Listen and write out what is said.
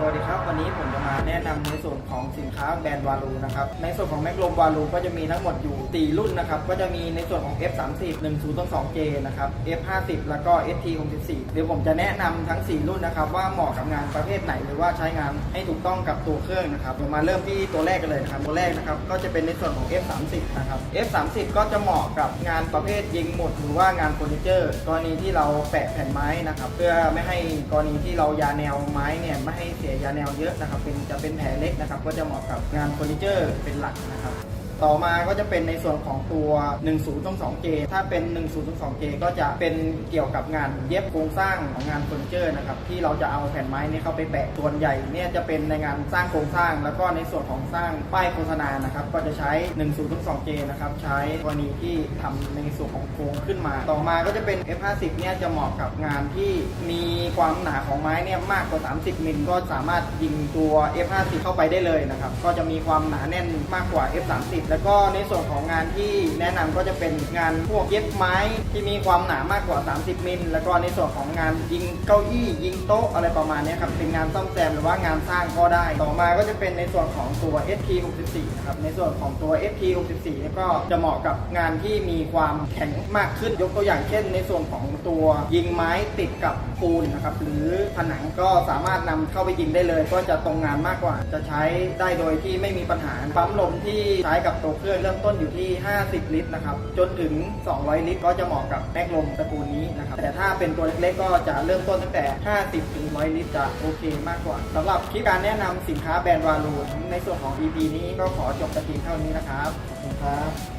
สวัสดีครับ วันนี้ผมจะมาแนะนำในส่วนของสินค้าแบรนด์วาลูนะครับ ในส่วนของแมกลมวาลูก็จะมีทั้งหมดอยู่ 4 รุ่นนะครับ ก็จะมีในส่วนของ F30 10.2J นะครับ F50 แล้วก็ ST64 เดี๋ยวผมจะแนะนำทั้ง 4 รุ่นนะครับ ว่าเหมาะกับงานประเภทไหนหรือว่าใช้งานให้ถูกต้องกับตัวเครื่องนะครับเรามาเริ่มที่ตัวแรกกันเลยนะครับ ตัวแรกนะครับก็จะเป็นในส่วนของ F30 นะครับ F30 ก็จะเหมาะกับงานประเภทยิงหมดหรือว่างานเฟอร์นิเจอร์กรณีที่เราแปะแผ่นไม้นะครับ เพื่อไม่ให้กรณีที่เรายาแนวไม้เนี่ยไม่ให้เสียยาแนวเยอะนะครับ เป็นจะเป็นแผลเล็กนะครับ ก็จะเหมาะกับงานเฟอร์นิเจอร์เป็นหลักนะครับ ต่อมาก็จะเป็นในส่วนของตัว 1022J ถ้าเป็น 1022J ก็จะเป็นเกี่ยวกับงานเย็บโครงสร้างของงานเฟอร์นิเจอร์นะครับที่เราจะเอาแผ่นไม้นี่เข้าไปแปะส่วนใหญ่เนี่ยจะเป็นในงานสร้างโครงสร้าง แล้วก็ในส่วนของสร้างป้ายโฆษณานะครับก็จะใช้ 1022J นะครับใช้กรณีที่ทำในส่วนของโครงขึ้นมา ต่อมาก็จะเป็น F50 เนี่ยจะเหมาะกับงานที่มีความหนาของไม้เนี่ยมากกว่า 30 มิลก็สามารถยิงตัว F50 เข้าไปได้เลยนะครับก็จะมีความหนาแน่นมากกว่า F30 แล้วก็ในส่วนของงานที่แนะนำก็จะเป็นงานพวกเย็บไม้ที่มีความหนามากกว่า 30 มิล แล้วก็ในส่วนของงานยิงเก้าอี้ยิงโต๊ะอะไรประมาณนี้ครับ เป็นงานซ่อมแซมหรือว่างานสร้างก็ได้ ต่อมาก็จะเป็นในส่วนของตัว ST64 นะครับ ในส่วนของตัว ST64 นี่ก็จะเหมาะกับงานที่มีความแข็งมากขึ้น ยกตัวอย่างเช่น ในส่วนของตัวยิงไม้ติดกับปูนนะครับ หรือผนังก็สามารถนำเข้าไปยิงได้เลย ก็จะตรงงานมากกว่า จะใช้ได้โดยที่ไม่มีปัญหา ปั๊มลมที่ใช้กับตัวเครื่องเริ่มต้นอยู่ที่ 50 ลิตรนะครับ จนถึง 200 ลิตร ก็จะเหมาะกับแม็กลมตระกูลนี้นะครับ แต่ถ้าเป็นตัวเล็กๆ ก็จะเริ่มต้นตั้งแต่ 50 ถึง 100 ลิตรจะโอเคมากกว่าสำหรับคลิปการแนะนำสินค้าแบรนด์วาลูในส่วนของ EP นี้ก็ขอจบแต่เพียงเท่านี้นะครับ ขอบคุณครับ